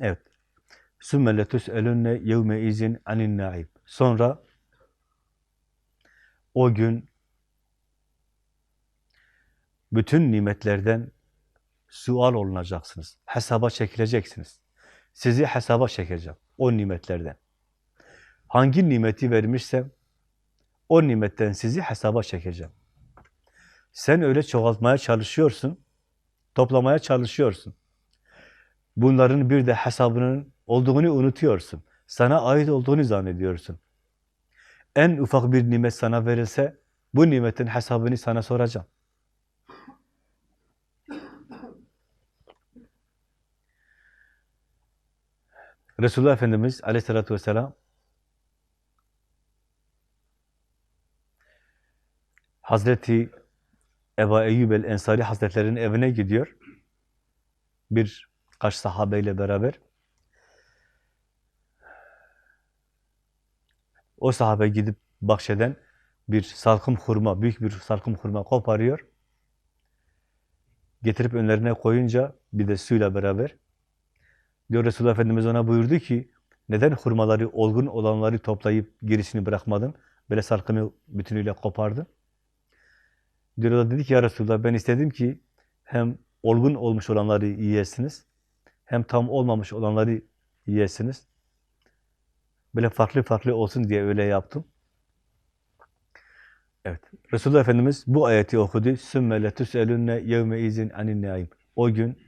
Evet. Sümme letüselünne yevme izin anin naib. Sonra o gün bütün nimetlerden sual olunacaksınız. Hesaba çekileceksiniz. Sizi hesaba çekeceğim o nimetlerden. Hangi nimeti vermişsem o nimetten sizi hesaba çekeceğim. Sen öyle çoğaltmaya çalışıyorsun, toplamaya çalışıyorsun. Bunların bir de hesabının olduğunu unutuyorsun. Sana ait olduğunu zannediyorsun. En ufak bir nimet sana verilse, bu nimetin hesabını sana soracağım. Resulullah Efendimiz aleyhissalatü vesselam Hazreti Eba Eyyub el-Ensari Hazretlerinin evine gidiyor. Bir kaç sahabeyle beraber. O sahabe gidip bahçeden bir salkım hurma, büyük bir salkım hurma koparıyor. Getirip önlerine koyunca bir de suyla beraber diyor Resulullah Efendimiz ona buyurdu ki neden hurmaları, olgun olanları toplayıp gerisini bırakmadın? Böyle salkımı bütünüyle kopardın. Diyor da dedi ki ya Resulullah ben istedim ki hem olgun olmuş olanları yiyesiniz hem tam olmamış olanları yiyesiniz. Böyle farklı farklı olsun diye öyle yaptım. Evet. Resulullah Efendimiz bu ayeti okudu. Sümme letüselünne yevme izin anin naim. O gün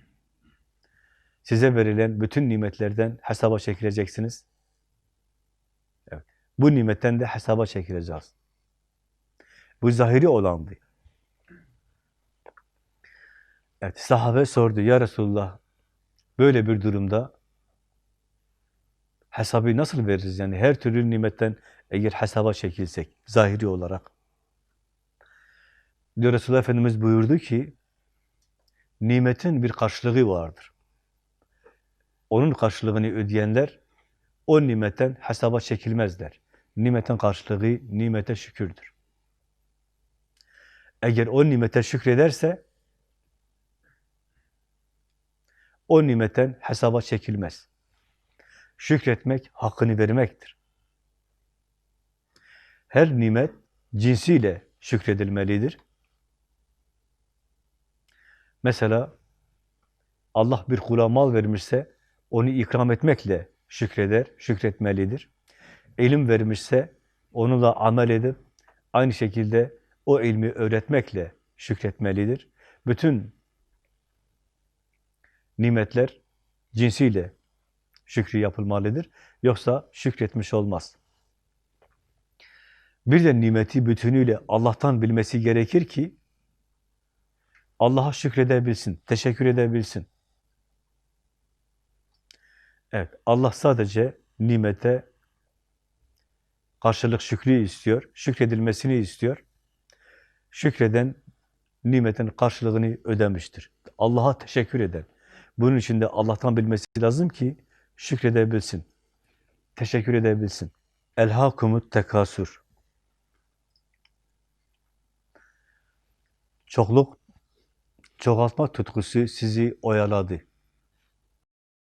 size verilen bütün nimetlerden hesaba çekileceksiniz. Evet. Bu nimetten de hesaba çekileceğiz. Bu zahiri olandı. Evet, sahabe sordu, ya Resulullah böyle bir durumda hesabı nasıl veririz? Yani her türlü nimetten eğer hesaba çekilsek, zahiri olarak. Diyor Resulullah Efendimiz buyurdu ki, nimetin bir karşılığı vardır. Onun karşılığını ödeyenler, o nimetten hesaba çekilmezler. Nimetin karşılığı, nimete şükürdür. Eğer o nimete şükrederse, o nimetten hesaba çekilmez. Şükretmek, hakkını vermektir. Her nimet cinsiyle şükredilmelidir. Mesela Allah bir kula mal vermişse onu ikram etmekle şükreder, şükretmelidir. İlim vermişse onunla amel edip aynı şekilde o ilmi öğretmekle şükretmelidir. Bütün nimetler cinsiyle şükrü yapılmalıdır. Yoksa şükretmiş olmaz. Bir de nimeti bütünüyle Allah'tan bilmesi gerekir ki Allah'a şükredebilsin, teşekkür edebilsin. Evet, Allah sadece nimete karşılık şükrü istiyor, şükredilmesini istiyor. Şükreden nimetin karşılığını ödemiştir. Allah'a teşekkür eden. Bunun için de Allah'tan bilmesi lazım ki şükredebilsin, teşekkür edebilsin. Elhakumut tekasür. Çokluk, çoğaltma tutkusu sizi oyaladı.